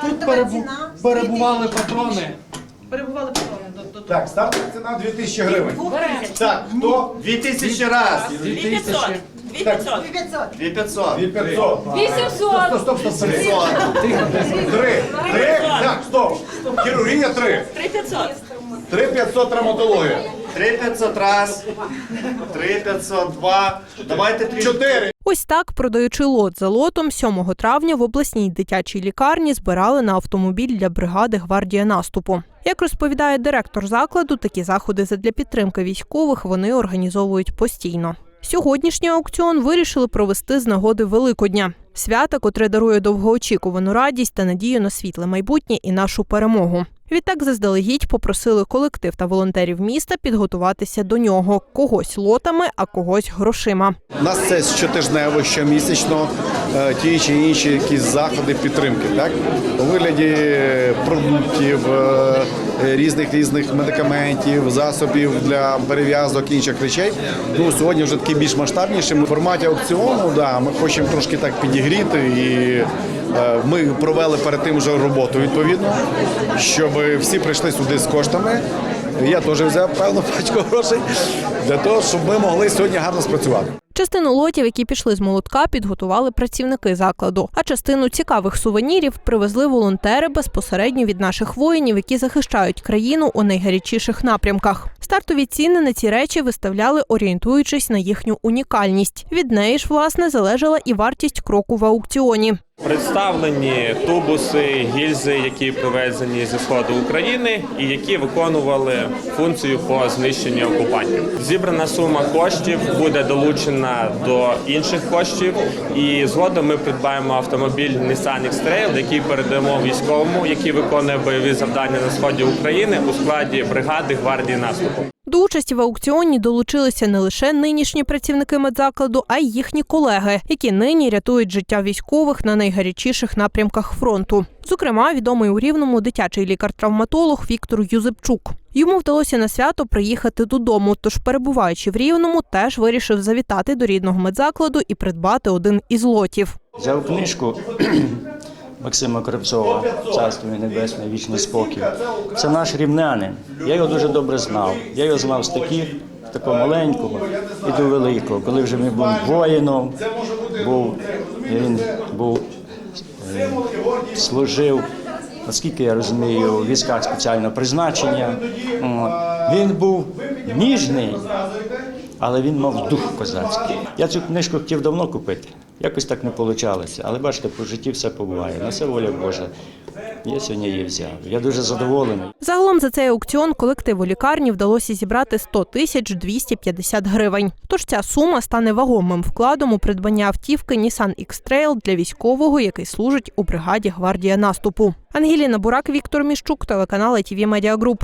Тут перебу- перебували патрони. Перебували патрони до, до Так, стартова ціна 2000 гривень. Так, хто? 2000 раз. 2500. 2500. 2500. 2500. 800. Стоп, стоп, стоп, стоп. Три. Три? Так, стоп. Хірургія три. 3500. 3500 травматологія. 3500 раз. 3502. Давайте 3. Чотири. Ось так, продаючи лот за лотом, 7 травня в обласній дитячій лікарні збирали на автомобіль для бригади гвардія наступу. Як розповідає директор закладу, такі заходи задля підтримки військових вони організовують постійно. Сьогоднішній аукціон вирішили провести з нагоди Великодня. Свята, котре дарує довгоочікувану радість та надію на світле майбутнє і нашу перемогу. Відтак заздалегідь попросили колектив та волонтерів міста підготуватися до нього когось лотами, а когось грошима. У нас це щотижнево, щомісячно е, ті чи інші якісь заходи підтримки, так у вигляді продуктів, е, різних різних медикаментів, засобів для перев'язок інших речей. Ну сьогодні вже такі більш масштабніші. В форматі аукціону, да, ми хочемо трошки так підігріти і. Е, Ми провели перед тим вже роботу відповідно, щоб всі прийшли сюди з коштами. Я теж взяв певну пачку грошей для того, щоб ми могли сьогодні гарно спрацювати. Частину лотів, які пішли з молотка, підготували працівники закладу. А частину цікавих сувенірів привезли волонтери безпосередньо від наших воїнів, які захищають країну у найгарячіших напрямках. Стартові ціни на ці речі виставляли, орієнтуючись на їхню унікальність. Від неї ж власне залежала і вартість кроку в аукціоні. Представлені тубуси, гільзи, які привезені зі сходу України і які виконували функцію по знищенню окупантів. Зібрана сума коштів буде долучена до інших коштів, і згодом ми придбаємо автомобіль Nissan X-Trail, який передамо військовому, який виконує бойові завдання на сході України у складі бригади гвардії наступу. До участі в аукціоні долучилися не лише нинішні працівники медзакладу, а й їхні колеги, які нині рятують життя військових на найгарячіших напрямках фронту. Зокрема, відомий у рівному дитячий лікар-травматолог Віктор Юзепчук. Йому вдалося на свято приїхати додому, тож, перебуваючи в рівному, теж вирішив завітати до рідного медзакладу і придбати один із лотів. Взяв книжку Максима Кравцова Царство Небесне, вічний спокій. Це наш рівнянин. Я його дуже добре знав. Я його знав з таких, такого маленького і до великого. Коли вже він був воїном, був, він був, е, служив, наскільки я розумію, у військах спеціального призначення. Він був ніжний, але він мав дух козацький. Я цю книжку хотів давно купити. Якось так не вийшло. Але бачите, по житті все побуває. На це воля Божа. Я сьогодні її взяв. Я дуже задоволений. Загалом за цей аукціон колективу лікарні вдалося зібрати 100 тисяч 250 гривень. Тож ця сума стане вагомим вкладом у придбання автівки Nissan X-Trail для військового, який служить у бригаді гвардія наступу. Ангеліна Бурак, Віктор Міщук, телеканал ITV Group.